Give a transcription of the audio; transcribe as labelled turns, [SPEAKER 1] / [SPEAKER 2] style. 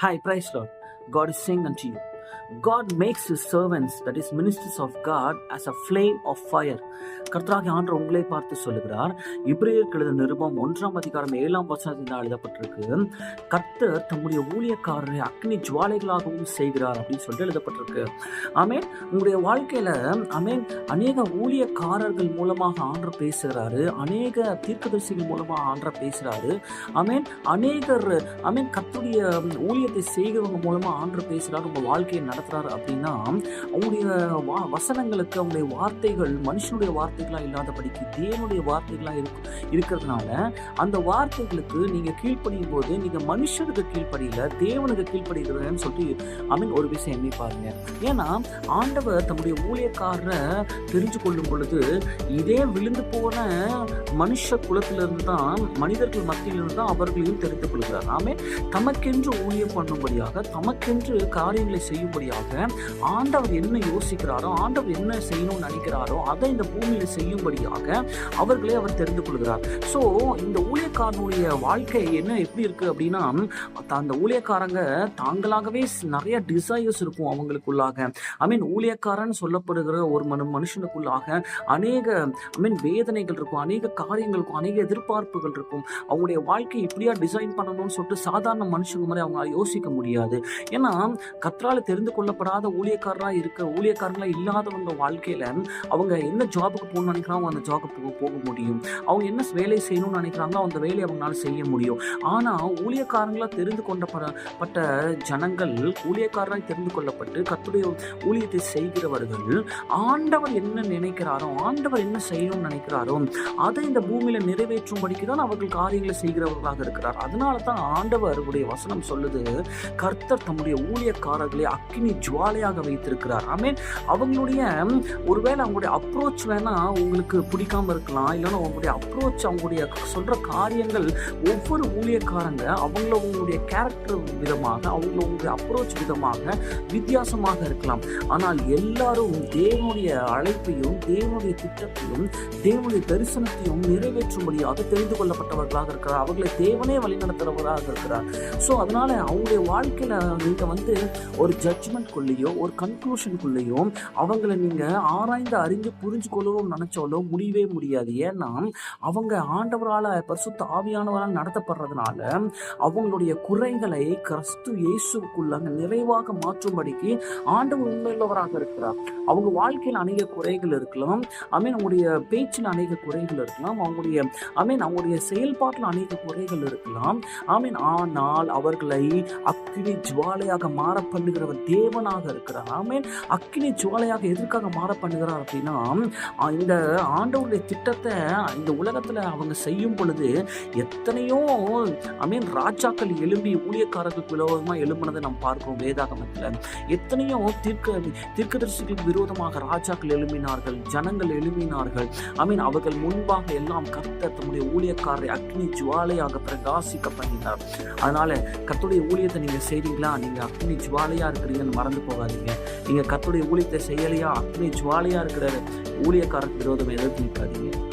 [SPEAKER 1] Hi, praise Lord. God is saying unto you, God makes his servants, that is ministers of God, as a flame of fire. கர்த்தராகி ஆண்டு உங்களை பார்த்து சொல்லுகிறார். இப்ரேயர் எழுத நிருபம் ஒன்றாம் அதிகாரம் ஏழாம் வசனத்தில் எழுதப்பட்டிருக்கு. கர்த்தர் தம்முடைய ஊழியக்காரரை அக்னி ஜுவாலைகளாகவும் செய்கிறார் அப்படின்னு சொல்லிட்டு எழுதப்பட்டிருக்கு. ஆமேன். உங்களுடைய வாழ்க்கையில ஆமேன் அநேக ஊழியக்காரர்கள் மூலமாக ஆண்டு பேசுகிறாரு. அநேக தீர்க்கதரிசிகள் மூலமாக ஆண்டு பேசுகிறாரு. ஆமேன். அநேகர் ஆமேன் கத்துடைய ஊழியத்தை செய்கிறவங்க மூலமாக ஆண்டு பேசுகிறார். உங்கள் வாழ்க்கையை நடத்துறாரு அப்படின்னா அவங்களுடைய வா வசனங்களுக்கு அவங்களுடைய வார்த்தைகள் மனுஷனுடைய வார்த்தைகளாக இல்லாதபடிக்கு தேவனுடைய வார்த்தைகளாக இருக்கு இருக்கிறதுனால அந்த வார்த்தைகளுக்கு நீங்கள் கீழ்ப்படியும் போது நீங்கள் மனுஷனுக்கு கீழ்ப்படியில தேவனுக்கு கீழ்ப்படுகிறதுன்னு சொல்லிட்டு ஐ மீன் ஒரு விஷயம் எண்ணி பாருங்க. ஏன்னா ஆண்டவர் தம்முடைய ஊழியக்காரரை தெரிஞ்சு கொள்ளும் பொழுது இதே விழுந்து போன மனுஷ குலத்திலிருந்து தான் மனிதர்கள் மத்தியிலிருந்து தான் அவர்களையும் தெரிந்து கொள்கிறார். ஆமே தமக்கென்று ஊழியம் பண்ணும்படியாக தமக்கென்று காரியங்களை செய்யும் செய்யும்படியாக ஆண்டவர் என்ன யோசிக்கிறாரோ ஆண்டவர் என்ன செய்யணும்னு நினைக்கிறாரோ அதை இந்த பூமியில் செய்யும்படியாக அவர்களே அவர் தெரிந்து கொள்கிறார். ஸோ இந்த ஊழியக்காரனுடைய வாழ்க்கை என்ன எப்படி இருக்கு அப்படின்னா அந்த ஊழியக்காரங்க தாங்களாகவே நிறைய டிசைர்ஸ் இருக்கும் அவங்களுக்குள்ளாக. ஐ மீன் ஊழியக்காரன் சொல்லப்படுகிற ஒரு மனு மனுஷனுக்குள்ளாக அநேக ஐ மீன் வேதனைகள் இருக்கும் அநேக காரியங்கள் இருக்கும் அநேக எதிர்பார்ப்புகள் இருக்கும். அவங்களுடைய வாழ்க்கை இப்படியா டிசைன் பண்ணணும்னு சொல்லிட்டு சாதாரண மனுஷங்க மாதிரி அவங்க யோசிக்க முடியாது. ஏன்னா கத்ரால தெரிந்து கொள்ளப்படாத ஊழியக்காரராக இருக்க ஊழியக்காரங்களாக இல்லாதவங்க வாழ்க்கையில் அவங்க என்ன ஜாபுக்கு போகணும்னு நினைக்கிறாங்க அந்த ஜாபுக்கு போக முடியும். அவங்க என்ன வேலை செய்யணும்னு நினைக்கிறாங்களோ அந்த வேலையை அவங்களால செய்ய முடியும். ஆனால் ஊழியக்காரங்களாக தெரிந்து கொண்டப்பட்ட ஜனங்கள் ஊழியக்காரராக தெரிந்து கொள்ளப்பட்டு கத்துடைய ஊழியத்தை செய்கிறவர்கள் ஆண்டவர் என்ன நினைக்கிறாரோ ஆண்டவர் என்ன செய்யணும்னு நினைக்கிறாரோ அதை இந்த பூமியில் நிறைவேற்றும்படிக்கு தான் அவர்கள் காரியங்களை செய்கிறவர்களாக இருக்கிறார். அதனால தான் ஆண்டவருடைய வசனம் சொல்லுது கர்த்தர் தம்முடைய ஊழியக்காரர்களை அக்னி ஜுவாலையாக வைத்திருக்கிறார். ஐ மீன் அவங்களுடைய ஒருவேளை அவங்களுடைய அப்ரோச் வேணா உங்களுக்கு பிடிக்காம இருக்கலாம். இல்லைன்னா அவங்களுடைய அப்ரோச் அவங்களுடைய சொல்ற காரியங்கள் ஒவ்வொரு ஊழியக்காரங்க அவங்கள அவங்களுடைய கேரக்டர் விதமாக அவங்கள அவங்களுடைய அப்ரோச் விதமாக வித்தியாசமாக இருக்கலாம். ஆனால் எல்லாரும் தேவனுடைய அழைப்பையும் தேவனுடைய திட்டத்தையும் தேவனுடைய தரிசனத்தையும் நிறைவேற்றும்படியாக தெரிந்து கொள்ளப்பட்டவர்களாக இருக்கிறார். அவர்களை தேவனே வழிநடத்துறவராக இருக்கிறார். ஸோ அதனால அவங்களுடைய வாழ்க்கையில நீங்க வந்து ஒரு ஜட்ஜ்மெண்ட்குள்ளேயோ ஒரு கன்க்ளூஷனுக்குள்ளேயோ அவங்கள நீங்கள் ஆராய்ந்து அறிந்து புரிஞ்சு கொள்ளவும் நினச்சாலோ முடியவே முடியாது. ஏன்னா அவங்க ஆண்டவரால் பரிசுத்த ஆவியானவரால் நடத்தப்படுறதுனால அவங்களுடைய குறைகளை கிறிஸ்து இயேசுக்குள்ளாங்க நிறைவாக மாற்றும்படிக்கு ஆண்டவர் உண்மையுள்ளவராக இருக்கிறார். அவங்க வாழ்க்கையில் அநேக குறைகள் இருக்கலாம். ஐ மீன் அவங்களுடைய பேச்சில் அநேக குறைகள் இருக்கலாம். அவங்களுடைய ஐ மீன் அவங்களுடைய செயல்பாட்டில் அநேக குறைகள் இருக்கலாம். ஐ மீன் ஆனால் அவர்களை அக்கினி ஜுவாலையாக மாற பண்ணுகிறவர் தேவனாக இருக்கிறார். ஆமேன். மீன் அக்கினி ஜுவாலையாக எதற்காக மாற பண்ணுகிறார் அப்படின்னா இந்த ஆண்டவருடைய திட்டத்தை இந்த உலகத்தில் அவங்க செய்யும் பொழுது எத்தனையோ ஐ மீன் ராஜாக்கள் எழும்பி ஊழியக்காரர்களுக்கு விரோதமாக எழும்பினதை நம்ம பார்க்கிறோம் வேதாகமத்தில். எத்தனையோ தீர்க்க தீர்க்கதரிசிகளுக்கு விரோதமாக ராஜாக்கள் எழுப்பினார்கள் ஜனங்கள் எழுப்பினார்கள் ஐ மீன் அவர்கள் முன்பாக எல்லாம் கத்த தம்முடைய ஊழியக்காரரை அக்னி ஜுவாலையாக பிரகாசிக்க பண்ணினார். அதனால கத்துடைய ஊழியத்தை நீங்கள் செய்றீங்களா? நீங்கள் அக்னி ஜுவாலையாக இருக்கிறீங்க இருக்கிறீங்கன்னு மறந்து போகாதீங்க. நீங்க கத்துடைய ஊழியத்தை செய்யலையா? அக்னி ஜுவாலியாக இருக்கிற ஊழியக்காரருக்கு விரோதம் எதிர்த்து நிற்காதீங்க.